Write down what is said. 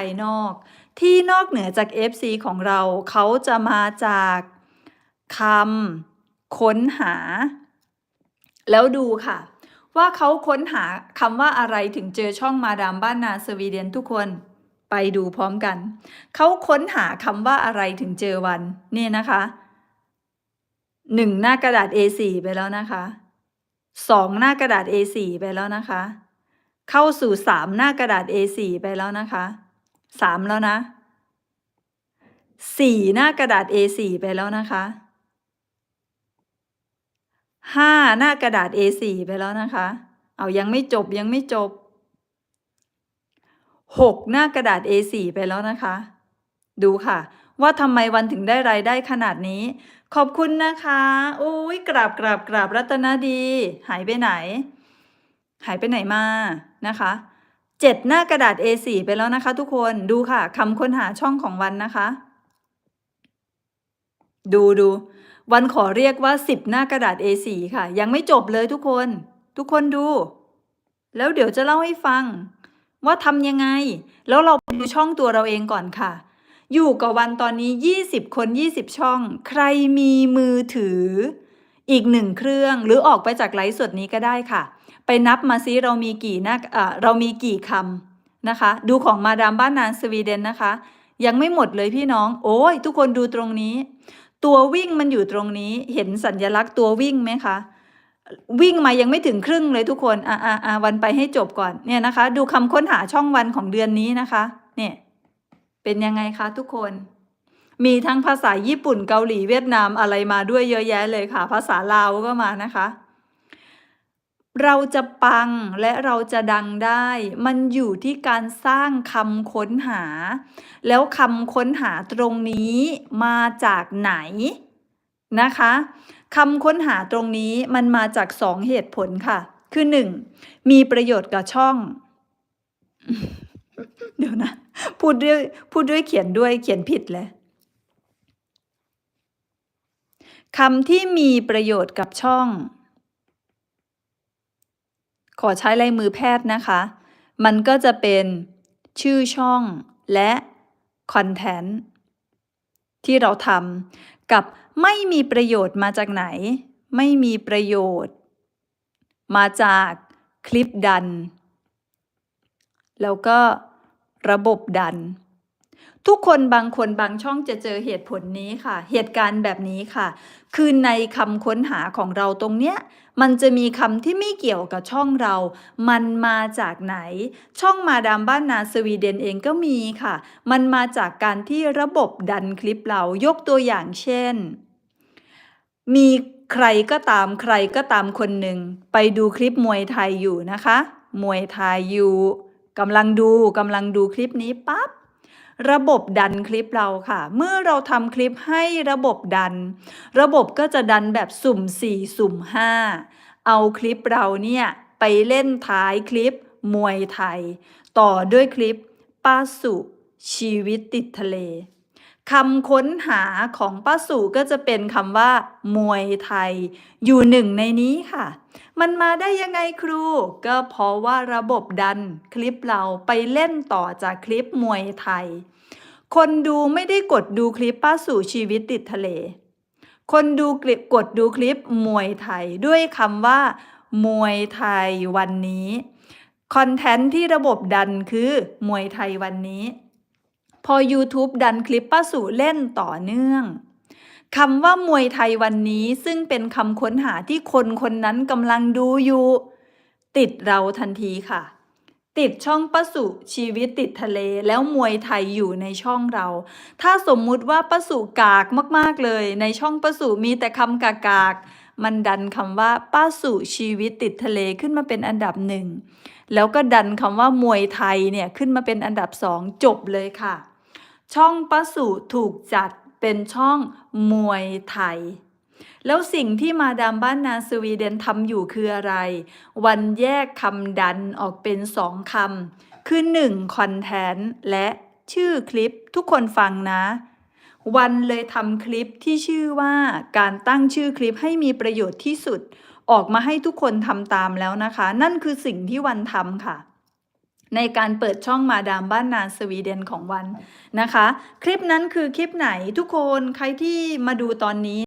ายนอก ที่นอกเหนือจาก FC ของเราเขาจะมาจากคำค้นหา แล้วดูค่ะ ว่าเขาค้นหาคำว่าอะไรถึงเจอช่องมาดามบ้านนาสวีเดนทุกคนไปดูพร้อมกัน เขาค้นหาคำว่าอะไรถึงเจอวันนี่นะคะหนึ่งหน้ากระดาษ A4 ไปแล้วนะคะสองหน้ากระดาษ A4 ไปแล้วนะคะ เข้าสู่สามหน้ากระดาษ A4 ไปแล้วนะคะ สามแล้วนะสี่หน้ากระดาษ A4 ไปแล้วนะคะห้าหน้ากระดาษ A4 ไปแล้วนะคะ เอายังไม่จบยังไม่จบหกหน้ากระดาษ A4 ไปแล้วนะคะ ดูค่ะ ว่าทำไมวันถึงได้รายได้ขนาดนี้ ขอบคุณนะคะโอ้ยกราบกราบกราบรัตนดี หายไปไหน หายไปไหนมานะคะ เจ็ดหน้ากระดาษ A4 ไปแล้วนะคะ ทุกคนดูค่ะคำค้นหาช่องของวันนะคะ ดูดูวันขอเรียกว่าสิบหน้ากระดาษ A4 ค่ะ ยังไม่จบเลยทุกคน ทุกคนดู แล้วเดี๋ยวจะเล่าให้ฟัง ว่าทำยังไง แล้วเราไปดูช่องตัวเราเองก่อนค่ะ อยู่กับวันตอนนี้ 20 คน 20 ช่อง ใครมีมือถือ อีกหนึ่งเครื่อง หรือออกไปจากไลฟ์สดนี้ก็ได้ค่ะ ไปนับมาซิเรามีกี่น้าเออเรามีกี่คำนะคะ ดูของมาดามบ้านนานสวีเดนนะคะ ยังไม่หมดเลยพี่น้อง โอ้ย ทุกคนดูตรงนี้ ตัววิ่งมันอยู่ตรงนี้ เห็นสัญลักษณ์ตัววิ่งไหมคะวิ่งมายังไม่ถึงครึ่งเลยทุกคนอ่าอ่าวันไปให้จบก่อน เนี่ยนะคะ ดูคำค้นหาช่องวันของเดือนนี้นะคะ เนี่ย เป็นยังไงคะทุกคน มีทั้งภาษาญี่ปุ่นเกาหลีเวียดนามอะไรมาด้วยเยอะแยะเลยค่ะ ภาษาลาวก็มานะคะ เราจะปังและเราจะดังได้ มันอยู่ที่การสร้างคำค้นหา แล้วคำค้นหาตรงนี้มาจากไหนนะคะคำค้นหาตรงนี้มันมาจากสองเหตุผลค่ะ คือหนึ่งมีประโยชน์กับช่อง เดี๋ยวนะ พูดด้วยพูดด้วยเขียนด้วยเขียนผิดเลย คำที่มีประโยชน์กับช่อง ขอใช้ลายมือแพทย์นะคะ มันก็จะเป็นชื่อช่องและคอนเทนต์ที่เราทำกับไม่มีประโยชน์มาจากไหน ไม่มีประโยชน์ มาจากคลิปดัน แล้วก็ระบบดัน ทุกคนบางคนบางช่องจะเจอเหตุผลนี้ค่ะ เหตุการณ์แบบนี้ค่ะ คือในคำค้นหาของเราตรงเนี้ย มันจะมีคำที่ไม่เกี่ยวกับช่องเรา มันมาจากไหน ช่องมาดามบ้านนาสวีเดนเองก็มีค่ะ มันมาจากการที่ระบบดันคลิปเรายกตัวอย่างเช่น มีใครก็ตามใครก็ตามคนหนึ่ง ไปดูคลิปมวยไทยอยู่นะคะ มวยไทยอยู่กำลังดูกำลังดูคลิปนี้ปั๊บ ระบบดันคลิปเราค่ะ เมื่อเราทำคลิปให้ระบบดัน ระบบก็จะดันแบบสุ่ม 4 สุ่ม 5 เอาคลิปเราเนี่ย ไปเล่นท้ายคลิปมวยไทย ต่อด้วยคลิปป้าสุชีวิตติดทะเล คำค้นหาของป้าสุก็จะเป็นคำว่า มวยไทย อยู่หนึ่งในนี้ค่ะ มันมาได้ยังไงครู ก็เพราะว่าระบบดันคลิปเราไปเล่นต่อจากคลิปมวยไทย คนดูไม่ได้กดดูคลิปป้าสู่ชีวิตติดทะเล คนดูคลิปกดดูคลิปมวยไทย ด้วยคำว่า มวยไทยวันนี้คอนเทนต์ที่ระบบดันคือมวยไทยวันนี้ พอ YouTube ดันคลิปป้าสู่เล่นต่อเนื่องคำว่ามวยไทยวันนี้ซึ่งเป็นคำค้นหาที่คนคนนั้นกำลังดูอยู่ ติดเราทันทีค่ะ ติดช่องป้าสุชีวิตติดทะเลแล้วมวยไทยอยู่ในช่องเรา ถ้าสมมุติว่าป้าสุกากมากๆเลย ในช่องป้าสุมีแต่คำกากากๆมันดันคำว่าป้าสุชีวิตติดทะเลขึ้นมาเป็นอันดับหนึ่งแล้วก็ดันคำว่ามวยไทยเนี่ยขึ้นมาเป็นอันดับสองจบเลยค่ะ ช่องป้าสุถูกจัดเป็นช่องมวยไทย แล้วสิ่งที่มาดามบ้านนาสวีเดนทำอยู่คืออะไร วันแยกคำดันออกเป็นสองคำคือหนึ่งคอนเทนต์และชื่อคลิปทุกคนฟังนะ วันเลยทำคลิปที่ชื่อว่าการตั้งชื่อคลิปให้มีประโยชน์ที่สุด ออกมาให้ทุกคนทำตามแล้วนะคะ นั่นคือสิ่งที่วันทำค่ะ ในการเปิดช่องมาดามบ้านนาสวีเดนของวันนะคะ คลิปนั้นคือคลิปไหนทุกคนใครที่มาดูตอนนี้